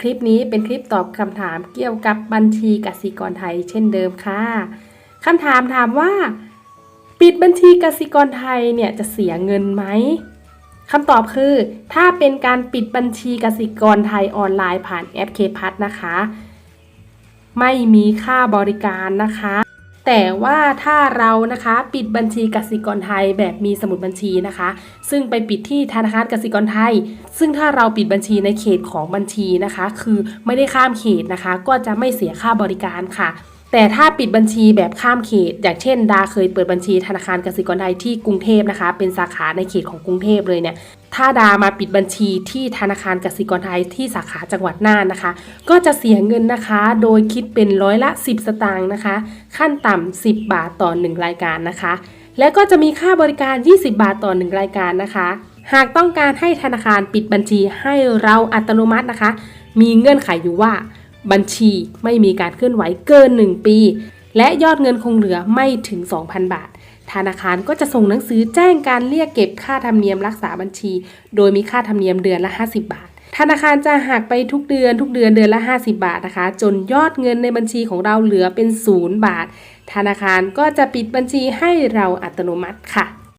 คลิปนี้เป็นคลิปตอบคำถามเกี่ยวกับบัญชีกสิกรไทยเช่นเดิมค่ะคำถามถามว่า ปิดบัญชีกสิกรไทยเนี่ยจะเสียเงินไหมคำตอบคือ ถ้าเป็นการปิดบัญชีกสิกรไทยออนไลน์ผ่านแอปเคพัทนะคะ ไม่มีค่าบริการนะคะ แต่ว่าถ้าเรานะคะปิดบัญชีกสิกรไทยแบบมีสมุดบัญชีนะคะ ซึ่งไปปิดที่ธนาคารกสิกรไทย ซึ่งถ้าเราปิดบัญชีในเขตของบัญชีนะคะ คือไม่ได้ข้ามเขตนะคะ ก็จะไม่เสียค่าบริการค่ะ แต่ถ้าปิดบัญชีแบบข้ามเขต อย่างเช่น ดาเคยเปิดบัญชีธนาคารกสิกรไทยที่กรุงเทพนะคะ เป็นสาขาในเขตของกรุงเทพเลยเนี่ยถ้าดามาปิดบัญชีที่ธนาคารกสิกรไทยที่สาขาจังหวัดน่านนะคะ ก็จะเสียเงินนะคะ โดยคิดเป็นร้อยละ 10 สตางค์นะคะ ขั้นต่ำ 10 บาทต่อ 1 รายการนะคะ และก็จะมีค่าบริการ 20 บาทต่อ 1 รายการนะคะ หากต้องการให้ธนาคารปิดบัญชีให้เราอัตโนมัตินะคะ มีเงื่อนไขอยู่ว่า บัญชีไม่มีการเคลื่อนไหวเกิน 1 ปี และยอดเงินคงเหลือไม่ถึง 2,000 บาท ธนาคารก็จะส่งหนังสือแจ้งการเรียกเก็บค่าธรรมเนียมรักษาบัญชี โดยมีค่าธรรมเนียมเดือนละ 50 บาท ธนาคารจะหักไปทุกเดือนทุกเดือนเดือนละ 50 บาทนะคะ จนยอดเงินในบัญชีของเราเหลือเป็น 0 บาท ธนาคารก็จะปิดบัญชีให้เราอัตโนมัติค่ะ